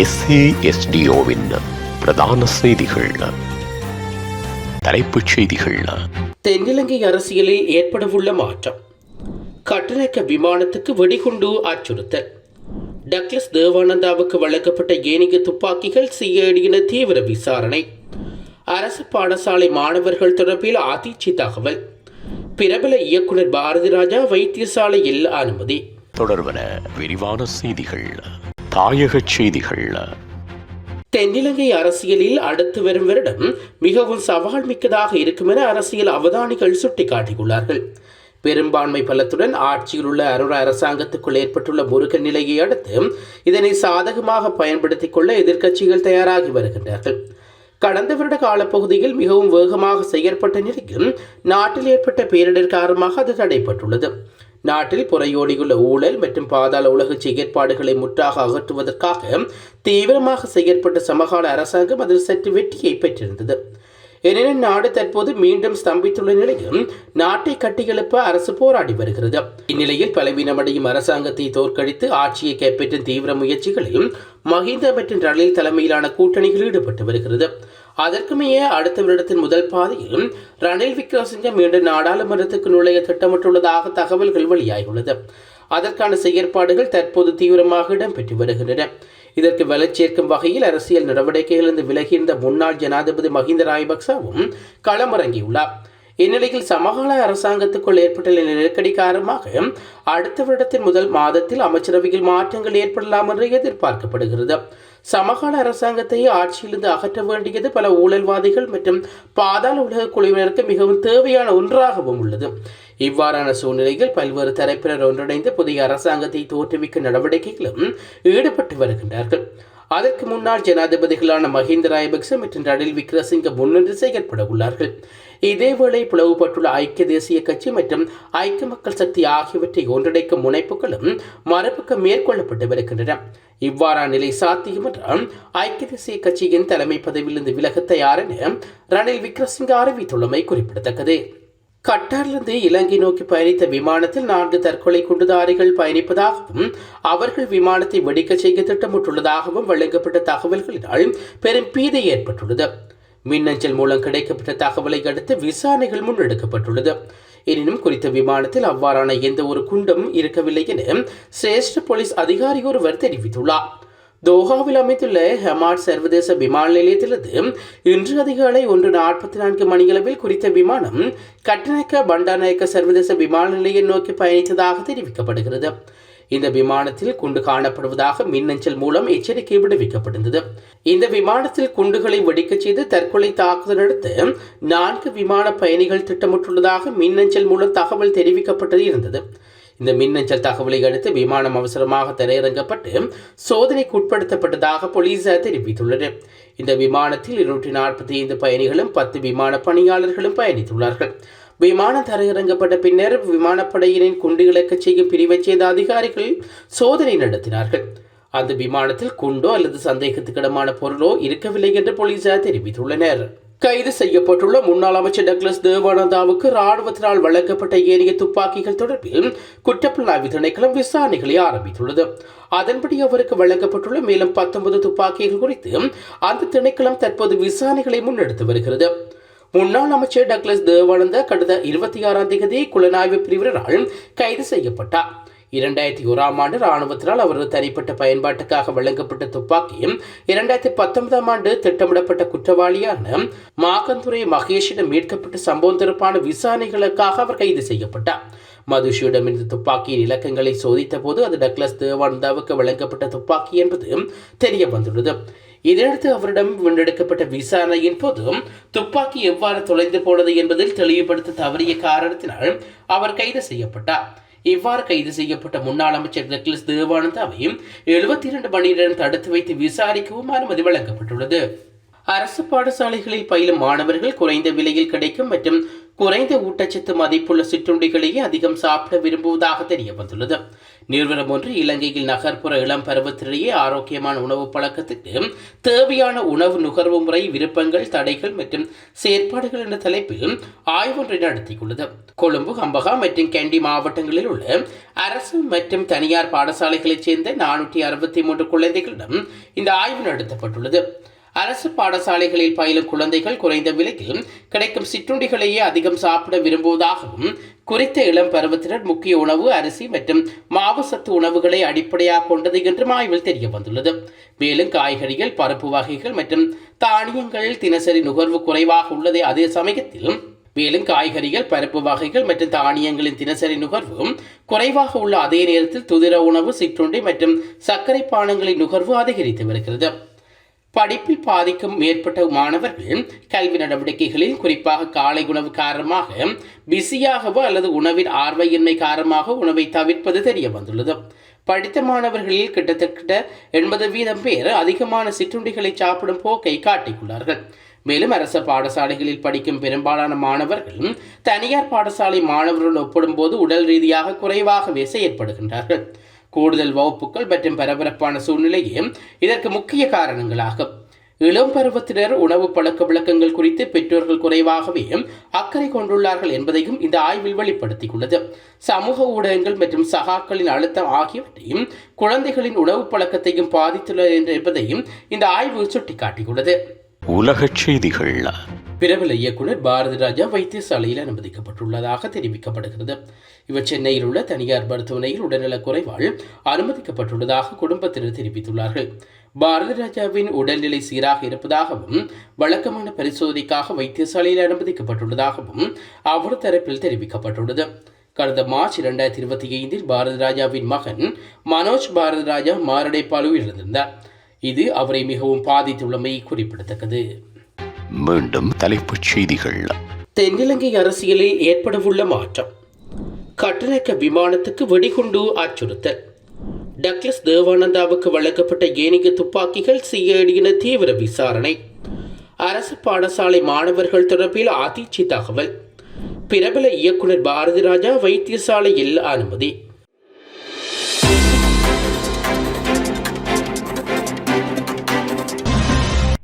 எஸ்ஏஎஸ்டிஓவின் பிரதான செய்திகள். தலைப்புச் செய்திகள். தென்னிலங்கை அரசியலில் ஏற்படவுள்ள மாற்றம். கட்டணக்க விமானத்துக்கு வெடிகுண்டு அச்சுறுத்தல். டக்ளஸ் தேவானந்தாவுக்கு வழங்கப்பட்ட ஏனைய துப்பாக்கிகள் சிஐடியின தீவிர விசாரணை. அரசு பாடசாலை மாணவர்கள் தொடர்பில் அதிர்ச்சி தகவல். பிரபல இயக்குனர் பாரதி ராஜா வைத்தியசாலையில் அனுமதி. தொடர்வன விரிவான செய்திகள். தாயக செய்திகள் தென்னிலங்கை அரசியலில் அடுத்து வரும் வருடம் மிகவும் சவால் மிக்கதாக இருக்கும் என அரசியல் அவதானிகள் சுட்டிக்காட்டியுள்ளார்கள். பெரும்பான்மை பலத்துடன் ஆட்சியில் உள்ள அருண அரசாங்கத்துக்குள் ஏற்பட்டுள்ள முருகன் நிலையை அடுத்து இதனை சாதகமாக பயன்படுத்திக் கொள்ள எதிர்க்கட்சிகள் தயாராகி வருகின்றார்கள். கடந்த வருட காலப்பகுதியில் மிகவும் வேகமாக செயற்பட்ட நிலையில் நாட்டில் ஏற்பட்ட பேரிடர் காரணமாக அது தடைப்பட்டுள்ளது நாட்டில் புறையோடியுள்ள ஊழல் மற்றும் பாதாள உலக செயற்பாடுகளை முற்றாக அகற்றுவதற்காக தீவிரமாக செயற்பட்ட சமகால அரசாங்கம் அதில் சற்று வெற்றியை பெற்றிருந்தது. எனினும் நாடு தற்போது மீண்டும் ஸ்தம்பித்துள்ள நிலையில் நாட்டை கட்டியெழுப்ப அரசு போராடி வருகிறது. இந்நிலையில் பலவீனமடையும் அரசாங்கத்தை தோற்கடித்து ஆட்சியை கைப்பற்றும் தீவிர முயற்சிகளில் மஹிந்த மற்றும் ரணில் தலைமையிலான கூட்டணிகள் ஈடுபட்டு வருகிறது. அதற்குமேயே அடுத்த வருடத்தின் முதல் பாதையில் ரணில் விக்ரமசிங்க மீண்டும் நாடாளுமன்றத்துக்கு நுழைய திட்டமிட்டுள்ளதாக தகவல்கள் வெளியாகியுள்ளது. அதற்கான செயற்பாடுகள் தற்போது தீவிரமாக இடம்பெற்று வருகின்றன. இதற்கு வலுச்சேர்க்கும் வகையில் அரசியல் நடவடிக்கைகளிலிருந்து விலகியிருந்த முன்னாள் ஜனாதிபதி மஹிந்த ராஜபக்சவும் களமிறங்கியுள்ளார். இந்நிலையில் சமகால அரசாங்கத்துக்குள் ஏற்பட்டுள்ள நெருக்கடி காரணமாக அடுத்த வருடத்தின் முதல் மாதத்தில் அமைச்சரவையில் மாற்றங்கள் ஏற்படலாம் என்று எதிர்பார்க்கப்படுகிறது. சமகால அரசாங்கத்தை ஆட்சியிலிருந்து அகற்ற வேண்டியது பல ஊழல்வாதிகள் மற்றும் பாதாள உலக குழுவினருக்கு மிகவும் தேவையான ஒன்றாகவும் உள்ளது. இவ்வாறான சூழ்நிலையில் பல்வேறு தரப்பினர் ஒன்றிணைந்து புதிய அரசாங்கத்தை தோற்றுவிக்கும் நடவடிக்கைகளும் ஈடுபட்டு வருகின்றார்கள். அதற்கு முன்னாள் ஜனாதிபதிகளான மஹிந்த ராயபக்ச மற்றும் ரணில் விக்ரசிங்க முன்னின்று செயற்பட உள்ளார்கள். இதேவேளை பிளவுபட்டுள்ள ஐக்கிய தேசிய கட்சி மற்றும் ஐக்கிய மக்கள் சக்தி ஆகியவற்றை ஒன்றிணைக்கும் முனைப்புகளும் மரபுக்கு மேற்கொள்ளப்பட்டு வருகின்றன. இவ்வாறான நிலை சாத்தியம் என்றால் ஐக்கிய தேசிய கட்சியின் தலைமை பதவியிலிருந்து விலக தயார் என ரணில் விக்ரசிங்க அறிவித்துள்ளமை குறிப்பிடத்தக்கது. கட்டாரிலிருந்து இலங்கை நோக்கி பயணித்த விமானத்தில் நான்கு தற்கொலை குண்டுதாரிகள் பயணிப்பதாகவும் அவர்கள் விமானத்தை வெடிக்கச் செய்ய திட்டமிட்டுள்ளதாகவும் வழங்கப்பட்ட தகவல்களினால் பெரும் பீதை ஏற்பட்டுள்ளது. மின்னஞ்சல் மூலம் கிடைக்கப்பட்ட தகவலை அடுத்து விசாரணைகள் முன்னெடுக்கப்பட்டுள்ளது. எனினும் குறித்த விமானத்தில் அவ்வாறான எந்த ஒரு குண்டும் இருக்கவில்லை என சிரேஷ்ட போலீஸ் அதிகாரி ஒருவர் தெரிவித்துள்ளார். தோஹாவில் அமைந்துள்ள ஹெமாட் சர்வதேச விமான நிலையத்திலிருந்து இன்று அதிகாலை ஒன்று நாற்பத்தி நான்கு மணியளவில் குறித்த விமானம் கட்டணக்க பண்டாநாயக்க சர்வதேச விமான நிலையம் நோக்கி பயணித்ததாக தெரிவிக்கப்படுகிறது. இந்த விமானத்தில் குண்டு காணப்படுவதாக மின்னஞ்சல் மூலம் எச்சரிக்கை விடுவிக்கப்பட்டிருந்தது. இந்த விமானத்தில் குண்டுகளை வெடிக்கச் செய்து தற்கொலை தாக்குதல் நடத்த நான்கு விமான பயணிகள் திட்டமிட்டுள்ளதாக மின்னஞ்சல் மூலம் தகவல் தெரிவிக்கப்பட்டது இருந்தது இந்த மின்னஞ்சல் தகவலை அடுத்து விமானம் அவசரமாக திரையிறங்கப்பட்டு சோதனைக்கு உட்படுத்தப்பட்டதாக போலீசார் தெரிவித்துள்ளனர் இந்த விமானத்தில் இருநூற்றி நாற்பத்தி ஐந்து பயணிகளும் பத்து விமான பணியாளர்களும் பயணித்துள்ளார்கள். விமானம் தரையிறங்கப்பட்ட பின்னர் விமானப்படையினரின் குண்டுகளுக்கு செய்யும் பிரிவைச் சேர்ந்த அதிகாரிகள் சோதனை நடத்தினார்கள். அந்த விமானத்தில் குண்டோ அல்லது சந்தேகத்துக்கிடமான பொருளோ இருக்கவில்லை என்று போலீசார் தெரிவித்துள்ளனர். கைது செய்யப்பட்டுள்ள முன்னாள் அமைச்சர் டக்ளஸ் தேவானந்தாவுக்கு ராணுவத்தினால் வழங்கப்பட்ட ஏனைய துப்பாக்கிகள் தொடர்பில் குற்றப்புலனாய்வு திணைக்களம் விசாரணைகளை ஆரம்பித்துள்ளது. அதன்படி அவருக்கு வழங்கப்பட்டுள்ள மேலும் பத்தொன்பது துப்பாக்கிகள் குறித்து அந்த திணைக்களம் தற்போது விசாரணைகளை முன்னெடுத்து வருகிறது. முன்னாள் அமைச்சர் டக்ளஸ் தேவானந்தா கடந்த இருபத்தி ஆறாம் தேதி குலனாய்வு பிரிவினரால் கைது செய்யப்பட்டார். இரண்டாயிரத்தி ஓராம் ஆண்டு இராணுவத்தினால் அவரது தனிப்பட்ட பயன்பாட்டுக்காக வழங்கப்பட்ட துப்பாக்கியும் இரண்டாயிரத்தி பத்தொன்பதாம் ஆண்டு திட்டமிடப்பட்ட குற்றவாளியான மாகந்துரை மகேஷிடம் மீட்கப்பட்ட சம்பவம் தொடர்பான விசாரணைகளுக்காக அவர் கைது செய்யப்பட்டார். மதுஷியிடமிருந்து துப்பாக்கியின் இலக்கங்களை சோதித்த போது அது டக்ளஸ் தேவானந்தாவுக்கு வழங்கப்பட்ட துப்பாக்கி என்பது தெரிய வந்துள்ளது. இதையடுத்து அவரிடம் முன்னெடுக்கப்பட்ட விசாரணையின் போது துப்பாக்கி எவ்வாறு தொலைந்து போனது என்பதில் தெளிவுபடுத்த தவறிய காரணத்தினால் அவர் கைது செய்யப்பட்டார். இவ்வாறு கைது செய்யப்பட்ட முன்னாள் அமைச்சர் டக்ளஸ் தேவானந்தாவையும் எழுபத்தி இரண்டு மணி நேரம் தடுத்து வைத்து விசாரிக்கவும் அனுமதி வழங்கப்பட்டுள்ளது. அரசு பாடசாலைகளில் பயிலும் மாணவர்கள் குறைந்த விலையில் கிடைக்கும் மற்றும் குறைந்த ஊட்டச்சத்து மதிப்புள்ள சிற்றுண்டிகளையே அதிகம் சாப்பிட விரும்புவதாக தெரிய வந்துள்ளது நிறுவனம் ஒன்று இலங்கையில் நகர்ப்புற இளம் பருவத்திலேயே ஆரோக்கியமான உணவு பழக்கத்துக்கு தேவையான உணவு நுகர்வு முறை விருப்பங்கள் தடைகள் மற்றும் செயற்பாடுகள் என்ற தலைப்பில் ஆய்வொன்றை நடத்தியுள்ளது. கொழும்பு கம்பகா மற்றும் கண்டி மாவட்டங்களில் உள்ள அரசு மற்றும் தனியார் பாடசாலைகளைச் சேர்ந்த நானூற்றி அறுபத்தி மூன்று குழந்தைகளிடம் இந்த ஆய்வு நடத்தப்பட்டுள்ளது. அரசு பாடசாலைகளில் பயிலும் குழந்தைகள் குறைந்த விலையில் கிடைக்கும் சிற்றுண்டிகளையே அதிகம் சாப்பிட விரும்புவதாகவும் குறித்த இளம் பருவத்தினர் முக்கிய உணவு அரிசி மற்றும் மாவு சத்து உணவுகளை அடிப்படையாக கொண்டது என்றும் ஆய்வில் தெரிய வந்துள்ளது மேலும் காய்கறிகள் பருப்பு வகைகள் மற்றும் தானியங்கள் தினசரி நுகர்வு குறைவாக உள்ளதை அதே சமயத்தில் மேலும் காய்கறிகள் பருப்பு வகைகள் மற்றும் தானியங்களின் தினசரி நுகர்வும் குறைவாக உள்ள அதே நேரத்தில் துதிர உணவு சிற்றுண்டி மற்றும் சர்க்கரை பானங்களின் நுகர்வு அதிகரித்து வருகிறது. படிப்பில் பாதிக்கும் மேற்பட்ட மாணவர்கள் கல்வி நடவடிக்கைகளில் குறிப்பாக காலை உணவு காரணமாக பிஸியாகவோ அல்லது உணவின் ஆர்வையின்மை காரணமாக உணவை தவிர்ப்பது தெரிய வந்துள்ளது. படித்த மாணவர்களில் கிட்டத்தட்ட எண்பது வீதம் பேர் அதிகமான சிற்றுண்டிகளை சாப்பிடும் போக்கை காட்டியுள்ளார்கள். மேலும் அரசு பாடசாலைகளில் படிக்கும் பெரும்பாலான மாணவர்கள் தனியார் பாடசாலை மாணவர்கள் ஒப்பிடும்போது உடல் ரீதியாக குறைவாகவே செயற்படுகின்றார்கள். கூடுதல் வகுப்புகள் மற்றும் பரபரப்பான சூழ்நிலையே இதற்கு முக்கிய காரணங்களாகும். இளம் பருவத்தினர் உணவு பழக்க வழக்கங்கள் குறித்து பெற்றோர்கள் குறைவாகவே அக்கறை கொண்டுள்ளார்கள் என்பதையும் இந்த ஆய்வில் வெளிப்படுத்தியுள்ளது. சமூக ஊடகங்கள் மற்றும் சகாக்களின் அழுத்தம் ஆகியவற்றையும் குழந்தைகளின் உணவு பழக்கத்தையும் பாதித்துள்ளது என்பதையும் இந்த ஆய்வு சுட்டிக்காட்டியுள்ளது. உலகச் செய்திகள் பிரபல இயக்குனர் பாரதி ராஜா வைத்தியசாலையில் அனுமதிக்கப்பட்டுள்ளதாக தெரிவிக்கப்படுகிறது. இவர் சென்னையில் உள்ள தனியார் மருத்துவமனையில் உடல்நலக் குறைவால் அனுமதிக்கப்பட்டுள்ளதாக குடும்பத்தினர் தெரிவித்துள்ளார்கள். பாரதி ராஜாவின் உடல்நிலை சீராக இருப்பதாகவும் வழக்கமான பரிசோதனைக்காக வைத்தியசாலையில் அனுமதிக்கப்பட்டுள்ளதாகவும் அவர் தரப்பில் தெரிவிக்கப்பட்டுள்ளது. கடந்த மார்ச் இரண்டாயிரத்தி இருபத்தி ஐந்தில் பாரதி ராஜாவின் மகன் மனோஜ் பாரதி ராஜா மாரடைப்பால் உயிரிழந்திருந்தார். இது அவரை மிகவும் பாதித்துள்ளமை குறிப்பிடத்தக்கது. மீண்டும் தலைப்புச் செய்திகள். தென்னிலங்கை அரசியலில் ஏற்படவுள்ள மாற்றம். கட்டணக்க விமானத்துக்கு வெடிகுண்டு அச்சுறுத்தல். டக்ளஸ் தேவானந்தாவுக்கு வழங்கப்பட்ட ஏனிக துப்பாக்கிகள் சிஐடியின தீவிர விசாரணை. அரசு பாடசாலை மாணவர்கள் தொடர்பில் அதிர்ச்சி தகவல். பிரபல இயக்குனர் பாரதிராஜா வைத்தியசாலையில் அனுமதி.